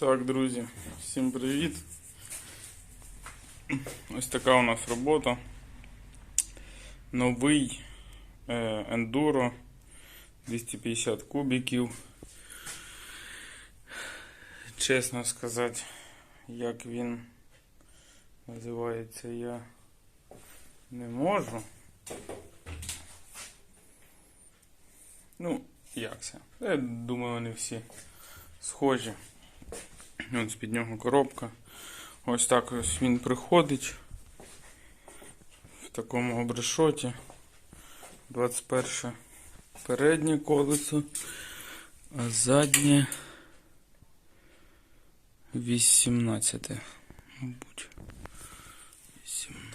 Так, друзі, всім привіт. Ось така у нас робота. Новий ендуро 250 кубиків. Чесно сказати, як він називається, я не можу. Ну, як це? Я думаю, вони всі схожі. Ось під нього коробка. Ось так ось він приходить в такому обрешоті. 21 переднє колесо, а заднє 18. Мабуть. 18.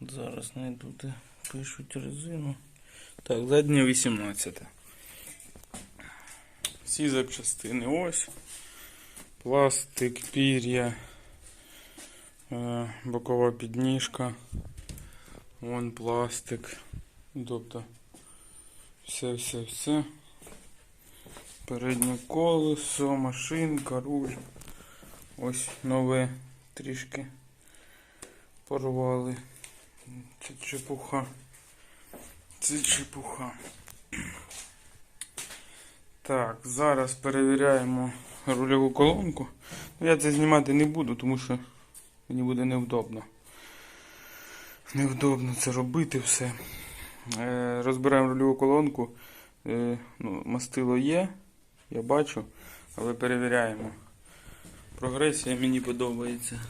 Зараз знайду де пишуть резину. Так, заднє 18. Всі запчастини ось. Пластик, пір'я, е, бокова підніжка. Вон пластик. Тобто все-все-все. Переднє колесо, машинка, руль. Ось нове трішки порвали. Це чепуха. Це чепуха. Так, зараз перевіряємо рульову колонку. Ну, я це знімати не буду, тому що мені буде невдобно. Невдобно це робити все. Е, розбираємо рульову колонку. Е, ну, мастило є, я бачу, але перевіряємо. Прогресія мені подобається.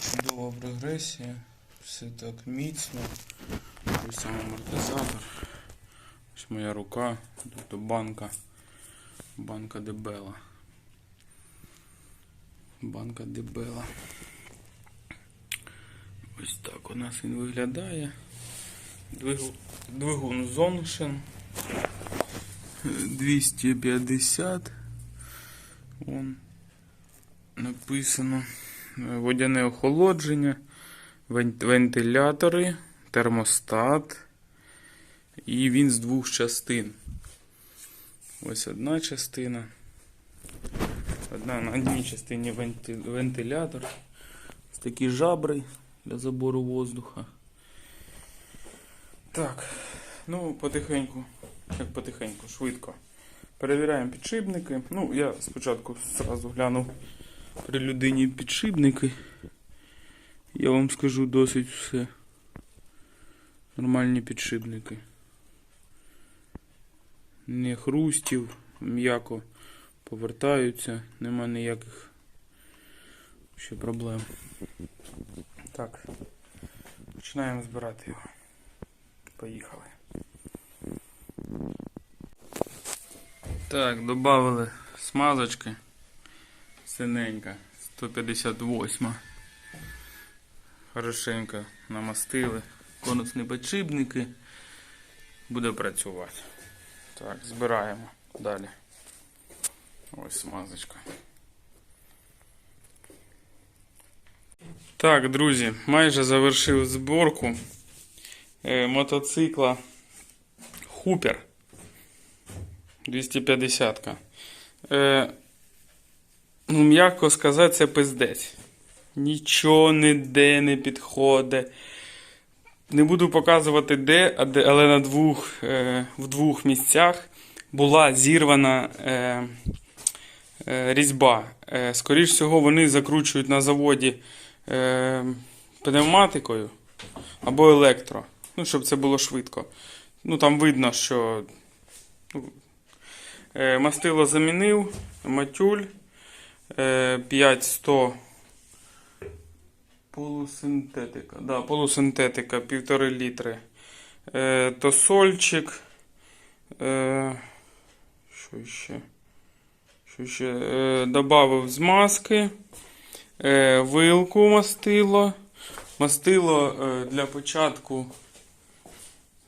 Чудова прогресія. Все так міцно. Ось сам амортизатор. Ось моя рука, тобто банка. Банка дебела. Банка дебела. Ось так у нас він виглядає. Двигун, двигун Зоншин 250. Вон написано. Водяне охолодження, вен- вентилятори, термостат. І він з двох частин. Ось одна частина. Одна на одній частині вентилятор. Ось такі жабри для забору воздуха. Так, ну потихеньку, як потихеньку, швидко. Перевіряємо підшипники. Ну, я спочатку зразу глянув при людині підшипники. Я вам скажу досить все. Нормальні підшипники не хрустів, м'яко повертаються, нема ніяких ще проблем. Так, починаємо збирати його. Поїхали. Так, додали смазочки. Синенька, 158. Хорошенько намастили. Конусні підшипники. Буде працювати. Так, збираємо далі. Ось смазочка. Так, друзі, майже завершив зборку е, мотоцикла Хупер 250. -ка. Е, ну, м'яко сказати, це пиздець. Нічого ніде не підходить. Не буду показувати де, але на двох, е, в двох місцях була зірвана е, е, різьба. Е, скоріш всього, вони закручують на заводі пневматикою або електро. Ну, щоб це було швидко. Ну, там видно, що ну, мастило замінив, матюль е, 5100 Полусинтетика. Да, полусинтетика, півтори літри. Е, тосольчик. Е, що ще? Що ще? Е, добавив змазки. Е, вилку мастило. Мастило е, для початку.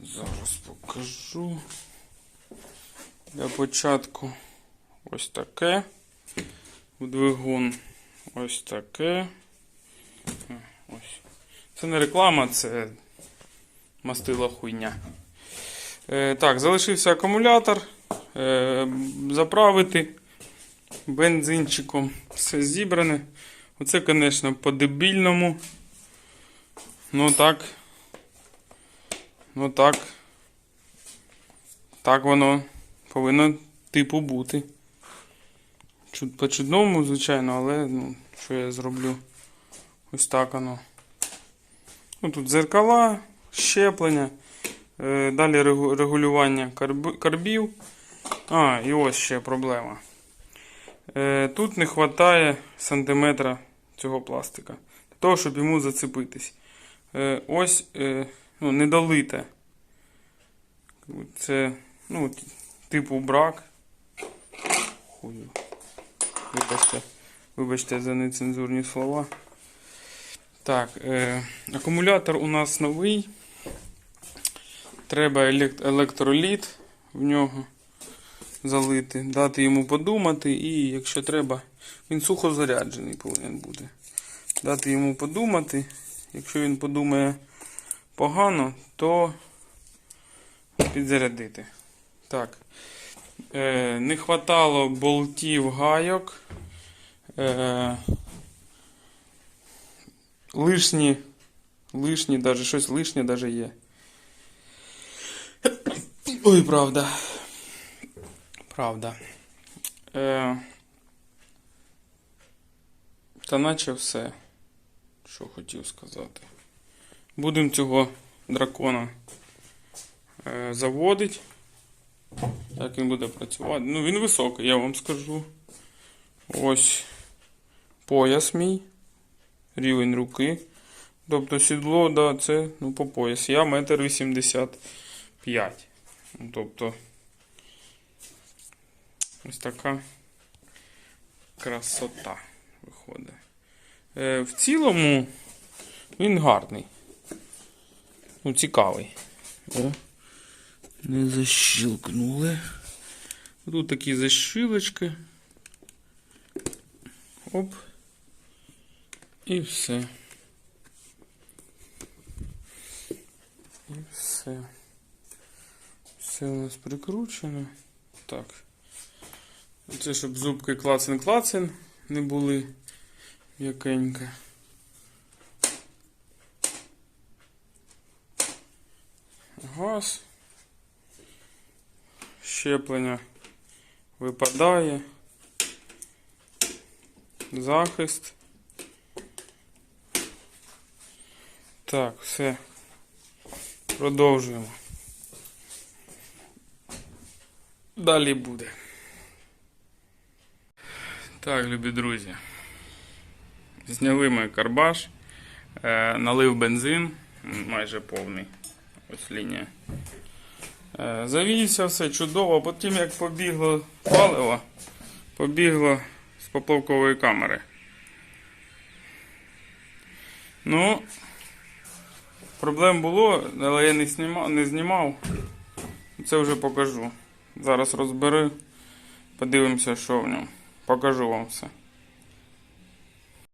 Зараз покажу. Для початку ось таке. В двигун ось таке. Це не реклама, це мастила хуйня. Е, так, залишився акумулятор. Е, заправити бензинчиком все зібране. Оце, звісно, по-дебільному. Ну так. Ну так. Так воно повинно типу бути. По чудному, звичайно, але ну, що я зроблю? Ось так воно. Ну, тут зеркала, щеплення, е, далі регулювання карбів. А, і ось ще проблема. Е, тут не вистачає сантиметра цього пластика. Для того, щоб йому зацепитись. Е, ось ну, недолите. Це, ну, типу брак. Вибачте, вибачте за нецензурні слова. Так, е, акумулятор у нас новий. Треба електроліт в нього залити, дати йому подумати, і якщо треба, він сухо заряджений повинен бути. Дати йому подумати. Якщо він подумає погано, то підзарядити. Так. Е, не хватало болтів гайок. Е, лишні, лишні, даже щось лишнє даже є. Ой, правда. Правда. Е, та наче все, що хотів сказати. Будемо цього дракона е, заводити. Як він буде працювати? Ну, він високий, я вам скажу. Ось пояс мій. Рівень руки. Тобто сідло, да, це ну, по пояс. Я метр вісімдесят п'ять. Ну, Тобто. Ось така красота виходить. Е, в цілому він гарний. Ну, цікавий. О, не защілкнули. Тут такі защілочки. Оп. І все. І все. Все у нас прикручено. Так. Це щоб зубки клацин-клацин не були м'якенько. Газ. Щеплення випадає. Захист. Так, все. Продовжуємо. Далі буде. Так, любі друзі. Зняли ми карбаш, е, налив бензин, майже повний. Ось лінія. Е, завівся все чудово, потім як побігло паливо, побігло з поплавкової камери. Ну, проблем було, але я не знімав, не знімав. Це вже покажу. Зараз розбери, подивимося, що в ньому. Покажу вам все.